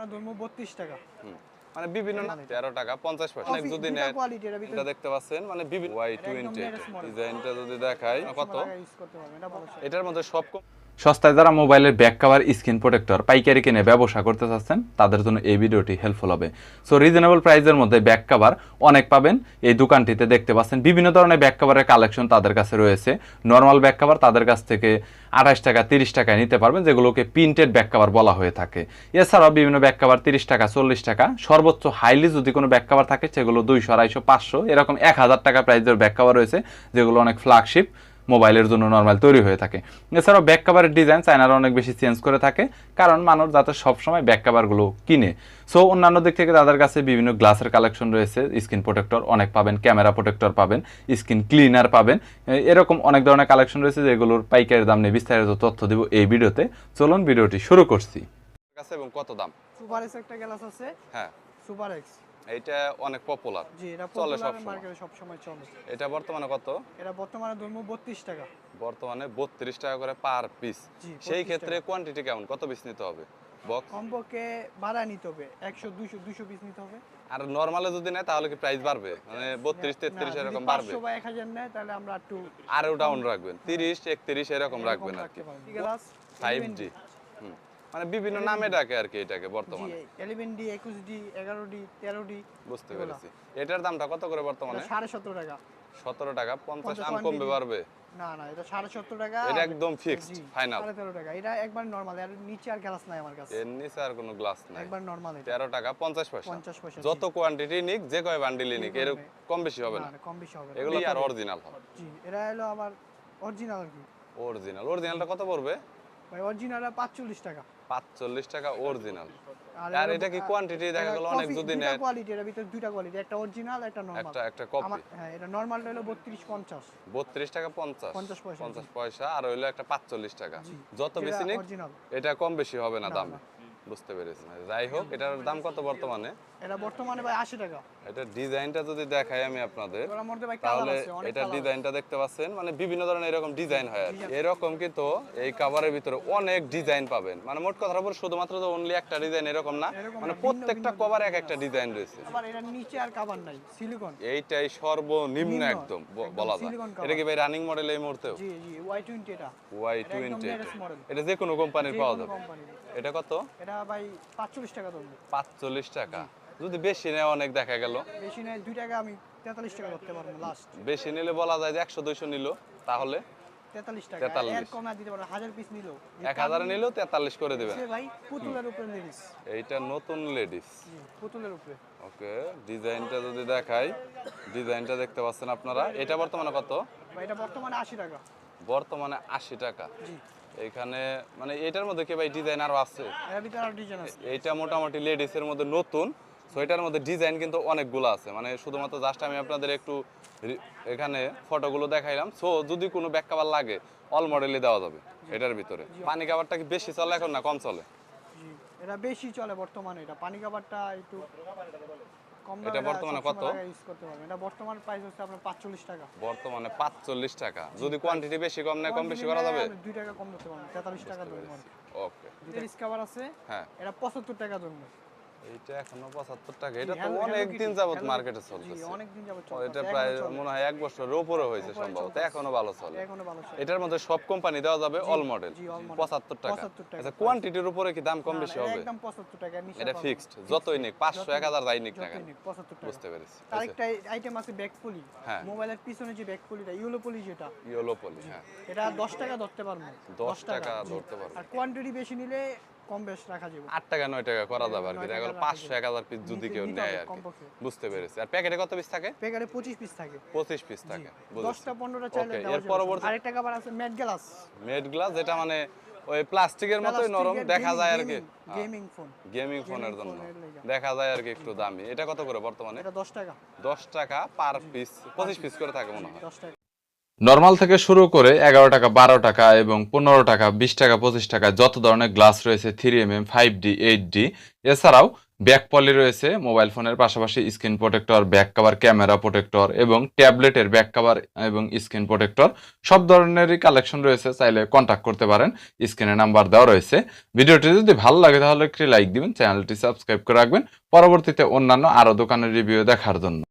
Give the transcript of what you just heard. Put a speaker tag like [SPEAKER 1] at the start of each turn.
[SPEAKER 1] বর্তমানে ধরবো বত্রিশ টাকা।
[SPEAKER 2] মানে বিভিন্ন না তেরো টাকা পঞ্চাশ পয়সা। যদি
[SPEAKER 1] এটা
[SPEAKER 2] দেখতে পাচ্ছেন মানে বিভিন্ন ওয়াই টোয়েন্টি ডিজাইনটা যদি দেখাই কত? এটার মধ্যে সব কম
[SPEAKER 3] সস্তায় যারা মোবাইলের ব্যাক কাভার স্ক্রিন প্রোটেক্টর পাইকারি কিনে ব্যবসা করতে চাচ্ছেন, তাদের জন্য এই ভিডিওটি হেল্পফুল হবে। সো রিজনেবল প্রাইসের মধ্যে ব্যাক কাভার অনেক পাবেন। এই দোকানটিতে দেখতে পাচ্ছেন বিভিন্ন ধরনের ব্যাক কাভারের কালেকশন তাদের কাছে রয়েছে। নর্মাল ব্যাক কাভার তাদের কাছ থেকে আঠাশ টাকা, তিরিশ টাকায় নিতে পারবেন, যেগুলোকে প্রিন্টেড ব্যাক কাভার বলা হয়ে থাকে। এছাড়াও বিভিন্ন ব্যাক কাভার তিরিশ টাকা, চল্লিশ টাকা, সর্বোচ্চ হাইলি যদি কোনো ব্যাক কাভার থাকে, সেগুলো দুইশো, আড়াইশো, পাঁচশো, এরকম এক হাজার টাকা প্রাইসের ব্যাক কাভার রয়েছে, যেগুলো অনেক ফ্ল্যাগশিপ মোবাইলের জন্য নর্মাল তৈরি হয়ে থাকে। এছাড়াও ব্যাক কাভারের ডিজাইন চায়নারা অনেক বেশি চেঞ্জ করে থাকে কারণ মানুষ যাতে সবসময় ব্যাক কাভারগুলো কিনে। সো অন্যান্য দিক থেকে তাদের কাছে বিভিন্ন গ্লাসের কালেকশন রয়েছে স্ক্রিন প্রোটেক্টর অনেক পাবেন ক্যামেরা প্রোটেক্টর পাবেন স্ক্রিন ক্লিনার পাবেন। এরকম অনেক ধরনের কালেকশন রয়েছে যেগুলোর পাইকারি দাম নিয়ে বিস্তারিত তথ্য দিব এই ভিডিওতে। চলুন ভিডিওটি শুরু করছি।
[SPEAKER 2] এবং কত দাম?
[SPEAKER 1] সুপার এক্স একটা গ্লাস আছে।
[SPEAKER 2] হ্যাঁ।
[SPEAKER 1] সুপার এক্স
[SPEAKER 2] এইটা অনেক পপুলার
[SPEAKER 1] জি এটা
[SPEAKER 2] চলে সবসময়।
[SPEAKER 1] মার্কেটে সব সময় চলে।
[SPEAKER 2] এটা বর্তমানে কত?
[SPEAKER 1] এটা বর্তমানে ধরবো বত্রিশ টাকা।
[SPEAKER 2] বর্তমানে বত্রিশ টাকা করে পার পিস সেই ক্ষেত্রে কোয়ান্টিটি কেমন? কত পিস নিতে হবে? বক্স
[SPEAKER 1] কমপক্ষে ভাড়া নিতে হবে। একশো দুইশো দুইশো পিস নিতে হবে।
[SPEAKER 2] আর নর্মালে যদি নেয় তাহলে কি প্রাইস বাড়বে? মানে বত্রিশ তেত্রিশ এরকম বাড়বে।
[SPEAKER 1] 500 বা এক হাজার নেয় তাহলে আমরা একটু
[SPEAKER 2] আরও ডাউন রাখবেন। তিরিশ একত্রিশ এরকম রাখবেন আর কি।
[SPEAKER 1] গ্লাস
[SPEAKER 2] ফাইভ জি মানে বিভিন্ন নামে ডাকে আর কি এটাকে বর্তমানে।
[SPEAKER 1] এলেভেন ডি একুশ ডি এগারো ডি তেরো ডি
[SPEAKER 2] বুঝতে পেরেছি। এটার দামটা কত করে বর্তমানে?
[SPEAKER 1] সাড়ে সতেরো টাকা।
[SPEAKER 2] সতেরো টাকা পঞ্চাশ
[SPEAKER 1] পঞ্চাশ
[SPEAKER 2] দাম
[SPEAKER 1] ওয়ান
[SPEAKER 2] কমবে। বাড়বে?
[SPEAKER 1] না না এটা সাড়ে সত্তর টাকা
[SPEAKER 2] এটা একদম fixed,
[SPEAKER 1] জি,
[SPEAKER 2] final।
[SPEAKER 1] সাড়ে তেরো টাকা। এটা একবার নর্মাল আর নিচে আর গ্লাস নাই আমার কাছে।
[SPEAKER 2] এর নিচে আর কোনো গ্লাস নাই।
[SPEAKER 1] একবার নর্মাল
[SPEAKER 2] টাকা পঞ্চাশ পয়সা।
[SPEAKER 1] পঞ্চাশ পয়সা
[SPEAKER 2] যত কোয়ান্টিটি নিক যে কয় বান্ডিলই নিক এর কম বেশি হবে না
[SPEAKER 1] কম বেশি হবে।
[SPEAKER 2] এগুলো আর অরিজিনাল হবে।
[SPEAKER 1] জি এটা হলো আবার অরিজিনাল আর কি।
[SPEAKER 2] অরিজিনাল অরিজিনালটা কত পড়বে?
[SPEAKER 1] ভাই অরিজিনাল পাঁচচল্লিশ টাকা।
[SPEAKER 2] পাঁচচল্লিশ টাকা অরিজিনাল আর এটা কি কোয়ান্টিটি দেখা গেল অনেক যদি নেয়?
[SPEAKER 1] কোয়ালিটি এর ভিতরে দুইটা কোয়ালিটি একটা অরিজিনাল একটা নরমাল
[SPEAKER 2] একটা একটা কপি
[SPEAKER 1] হ্যাঁ এটা নরমালটা হলো বত্রিশ পঞ্চাশ।
[SPEAKER 2] বত্রিশ টাকা পঞ্চাশ।
[SPEAKER 1] 50 পয়সা,
[SPEAKER 2] পঞ্চাশ পয়সা আর হইল একটা পাঁচচল্লিশ টাকা। যত বেশি
[SPEAKER 1] নেই
[SPEAKER 2] এটা কম বেশি হবে না দামে। বুঝতে পেরেছি যাই হোক এটার দাম কত বর্তমানে?
[SPEAKER 1] এটা বর্তমানে ভাই আশি টাকা।
[SPEAKER 2] এটা ডিজাইনটা যদি দেখাই আমি আপনাদের তাহলে এটা ডিজাইনটা দেখতে পাচ্ছেন মানে বিভিন্ন ধরনের এরকম ডিজাইন হয় আর কি। এরকম কিন্তু এই কাভারের ভিতরে অনেক ডিজাইন পাবেন। মানে মোট কথার উপর শুধুমাত্র তো অনলি একটা ডিজাইন এরকম না মানে প্রত্যেকটা কভার এক একটা ডিজাইন রয়েছে।
[SPEAKER 1] আবার এটার নিচে আর কাভার নাই সিলিকন
[SPEAKER 2] এইটাই সর্বনিম্ন একদম বলা যায়। এটা কি ভাই রানিং মডেল এই মুহূর্তে
[SPEAKER 1] জি জি ওয়াই টোয়েন্টি এটা।
[SPEAKER 2] ওয়াই
[SPEAKER 1] এটা একদম
[SPEAKER 2] টোয়েন্টি
[SPEAKER 1] latest model।
[SPEAKER 2] এটা যে কোনো কোম্পানির পাওয়া যাবে। এটা কত?
[SPEAKER 1] এটা ভাই পাঁচচল্লিশ টাকা ধরবে।
[SPEAKER 2] পাঁচচল্লিশ টাকা? যদি বেশি নেয় অনেক দেখা গেল।
[SPEAKER 1] বেশি নেয় দুই টাকা আমি তেতাল্লিশ টাকা ধরতে পারব লাস্ট
[SPEAKER 2] বেশি নিলে বলা যায় যে একশো দুইশো নিল তাহলে
[SPEAKER 1] তেতাল্লিশ টাকা। এর কমে দিতে পারব হাজার পিস নিলেও
[SPEAKER 2] এক হাজার নিলেও তেতাল্লিশ করে দেবেন
[SPEAKER 1] ভাই পুতুলের উপরে লেডিস
[SPEAKER 2] এইটা নতুন লেডিস
[SPEAKER 1] পুতুলের উপরে।
[SPEAKER 2] ওকে ডিজাইনটা যদি দেখাই ডিজাইনটা দেখতে পাচ্ছেন আপনারা। এটা বর্তমানে কত?
[SPEAKER 1] ভাই এটা বর্তমানে আশি টাকা।
[SPEAKER 2] বর্তমানে আশি টাকা।
[SPEAKER 1] জি।
[SPEAKER 2] এখানে মানে এটার মধ্যে কি ভাই ডিজাইন আরও আছে?
[SPEAKER 1] এর
[SPEAKER 2] এইটা মোটামুটি লেডিসের মধ্যে নতুন সো এটার মধ্যে ডিজাইন কিন্তু অনেকগুলো আছে। মানে শুধুমাত্র জাস্ট আমি আপনাদের একটু এখানে ফটোগুলো দেখাইলাম। সো যদি কোনো ব্যাক কাভার লাগে অল মডেলই দেওয়া যাবে এটার ভিতরে। পানি কাভারটা কি বেশি চলে এখন না কম চলে?
[SPEAKER 1] এটা বেশি চলে বর্তমানে। এটা পানি কাভারটা একটু
[SPEAKER 2] এটা বর্তমানে কত?
[SPEAKER 1] ইউজ করতে পারবেন এটা বর্তমান প্রাইস হচ্ছে আপনার পাঁচচল্লিশ টাকা।
[SPEAKER 2] বর্তমানে পাঁচচল্লিশ টাকা। যদি কোয়ান্টিটি বেশি কম নেয় কম বেশি করা যাবে?
[SPEAKER 1] দুই টাকা কম ধরতে পারব তেতাল্লিশ টাকা ধরবো
[SPEAKER 2] ওকে
[SPEAKER 1] দুইটা কাভার আছে
[SPEAKER 2] হ্যাঁ।
[SPEAKER 1] এটা পঁচাত্তর টাকা ধরবো।
[SPEAKER 2] এইটা এখনও পঁচাত্তর টাকা। এটা তো অনেক দিন যাবত মার্কেটে
[SPEAKER 1] জি
[SPEAKER 2] চলতেছে।
[SPEAKER 1] অনেক দিন যাবত
[SPEAKER 2] ও,
[SPEAKER 1] চলতেছে,
[SPEAKER 2] এটা প্রায় মনে হয় এক বছরের উপরে হয়েছে সম্ভবত। এখনও ভালো চলে।
[SPEAKER 1] এখনও ভালো চলে।
[SPEAKER 2] এটার মধ্যে সব কোম্পানি দেওয়া যাবে অল মডেল
[SPEAKER 1] জি, all model।
[SPEAKER 2] পঁচাত্তর টাকা।
[SPEAKER 1] 75 টাকা
[SPEAKER 2] আচ্ছা কোয়ান্টিটির উপরে কি দাম কম বেশি হবে?
[SPEAKER 1] একদম পঁচাত্তর টাকা নিচে
[SPEAKER 2] এটা ফিক্সড যতই নিক পাঁচশো
[SPEAKER 1] যতই
[SPEAKER 2] এক হাজার যাই নিক না কেন।
[SPEAKER 1] 75 টাকা।
[SPEAKER 2] বুঝতে পেরেছি।
[SPEAKER 1] আরেকটা আইটেম আছে ব্যাক পুলি। মোবাইলের পিছনে যে ব্যাক পুলিটা ইউলো পুলি যেটা।
[SPEAKER 2] ইয়েলো পলি হ্যাঁ।
[SPEAKER 1] এটা দশ টাকা ধরতে পারব।
[SPEAKER 2] দশ টাকা। ধরতে পারব।
[SPEAKER 1] আর কোয়ান্টিটি বেশি নিলে কম বেশ রাখা যাবে।
[SPEAKER 2] আট টাকা নয় টাকা করা যাবে আর কি। দেখা গেল
[SPEAKER 1] টাকা
[SPEAKER 2] পাঁচশো
[SPEAKER 1] রাখা
[SPEAKER 2] এক হাজার পিস যদি কেউ নেয় আর কি। বুঝতে পেরেছি। আর প্যাকেটে কত পিস থাকে?
[SPEAKER 1] প্যাকেটে পঁচিশ পিস থাকে।
[SPEAKER 2] পঁচিশ পিস থাকে। বুঝেছি।
[SPEAKER 1] দশটা পনেরোটা চাইলে দেওয়া
[SPEAKER 2] এর পরবর্তী-
[SPEAKER 1] আরেকটা আছে ম্যাট গ্লাস
[SPEAKER 2] মেড গ্লাস যেটা মানে ওই প্লাস্টিকের মতোই নরম দেখা যায় আর কি।
[SPEAKER 1] গেমিং ফোন
[SPEAKER 2] গেমিং ফোনের জন্য। দেখা যায় আর কি একটু দামি। এটা কত করে বর্তমানে?
[SPEAKER 1] এটা দশ টাকা।
[SPEAKER 2] দশ টাকা পার পিস পঁচিশ পিস করে থাকে মনে হয়।
[SPEAKER 1] দশ টাকা।
[SPEAKER 3] নর্মাল থেকে শুরু করে এগারো টাকা, বারো টাকা এবং পনেরো টাকা, বিশ টাকা, পঁচিশ টাকা, যত ধরনের গ্লাস রয়েছে three M M five D eight D এছাড়াও ব্যাক পলি রয়েছে মোবাইল ফোনের পাশাপাশি screen protector back cover camera protector এবং ট্যাবলেটের ব্যাক কাভার এবং স্ক্রিন প্রোটেক্টর সব ধরনেরই কালেকশন রয়েছে, চাইলে কন্ট্যাক্ট করতে পারেন স্ক্রিনে নাম্বার দেওয়া রয়েছে। ভিডিওটি যদি ভালো লাগে তাহলে একটি লাইক দিবেন চ্যানেলটি সাবস্ক্রাইব করে রাখবেন, পরবর্তীতে অন্যান্য আরও দোকানের রিভিউ দেখার জন্য।